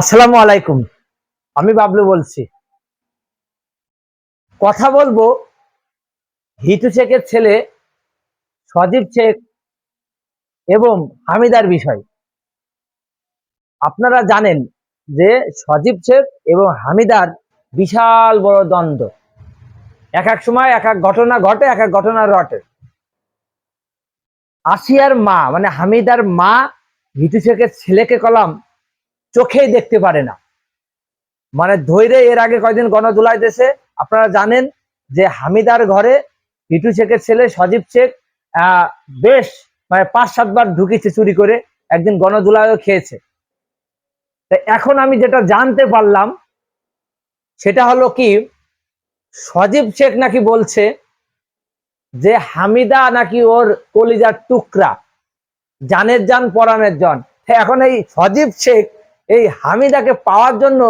আসসালামু আলাইকুম। আমি বাবলু বলছি। কথা বলব হিটু শেখের ছেলে, সজীব শেখ এবং হামিদার বিষয়। আপনারা জানেন যে সজীব শেখ এবং হামিদার বিশাল বড় দ্বন্দ্ব। এক এক সময়, এক এক ঘটনা ঘটে, এক এক ঘটনা রটে। আসিয়ার মা মানে হামিদার মা হিটু শেখের ছেলেকে কলাম চোখেই দেখতে পারে না। মানে ধৈরে এর আগে কয়দিন গণদুলাই দেশে আপনারা জানেন যে হামিদার ঘরে হিটু শেখের ছেলে সজীব শেখ বেশ মানে পাঁচ সাতবার ঢুকেছে চুরি করে, একদিন গণদুলাইও খেয়েছে। এখন আমি যেটা জানতে পারলাম, সেটা হলো কি, সজীব শেখ নাকি বলছে যে হামিদা নাকি ওর কলিজার টুকরা, জানের জান পরাণের জন। এখন এই সজীব শেখ এই হামিদাকে পাওয়ার জন্য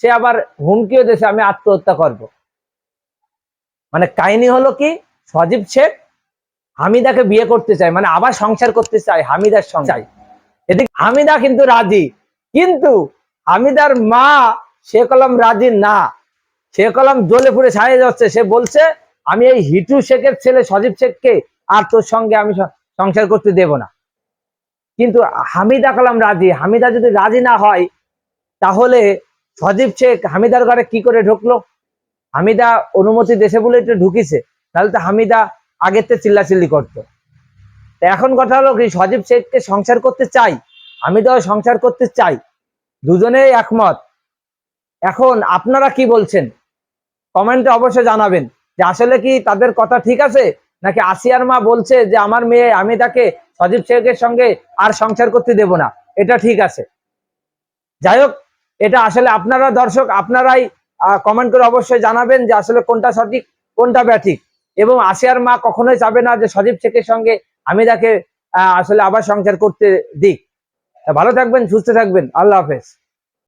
সে আবার হুমকিও দিয়েছে আমি আত্মহত্যা করব। মানে কাহিনী হলো কি সজীব শেখ হামিদাকে বিয়ে করতে চায় মানে আবার সংসার করতে চায় হামিদার সংসার। এদিকে হামিদা কিন্তু রাজি কিন্তু হামিদার মা সে কলম রাজি না। সে কলম জ্বলে পুড়ে ছাড়িয়ে যাচ্ছে সে বলছে আমি এই হিটু শেখের ছেলে সজীব শেখকে আর তোর সঙ্গে আমি সংসার করতে দেব না। কিন্তু হামিদা কালাম রাজি। হামিদা যদি রাজি না হয়, তাহলে সজীব শেখ হামিদার ঘরে কি করে ঢুকলো? হামিদা অনুমতি দেশে বলে একটু ঢুকিছে, তাহলে তো হামিদা আগের থেকে চিল্লাচিল্লি করতো। তা এখন কথা হলো কি, সজীব শেখকে সংসার করতে চাই, হামিদাও সংসার করতে চাই, দুজনেই একমত। এখন আপনারা কি বলছেন? কমেন্টে অবশ্যই জানাবেন যে আসলে কি তাদের কথা ঠিক আছে? নাকি আসিয়ার মা বলছে যে, আমার মেয়ে, আমি তাকে সজীব শেখের সঙ্গে আর সংসার করতে দেব না। এটা ঠিক আছে। যাই হোক, এটা আসলে আপনারা দর্শক, আপনারাই কমেন্ট করে অবশ্যই জানাবেন যে, আসলে কোনটা সঠিক, কোনটা ব্যাঠিক। এবং আসিয়ার মা কখনোই চাবে না যে, সজীব শেখের সঙ্গে আমি তাকে আসলে আবার সংসার করতে দিক ভালো থাকবেন, সুস্থ থাকবেন। আল্লাহ হাফেজ।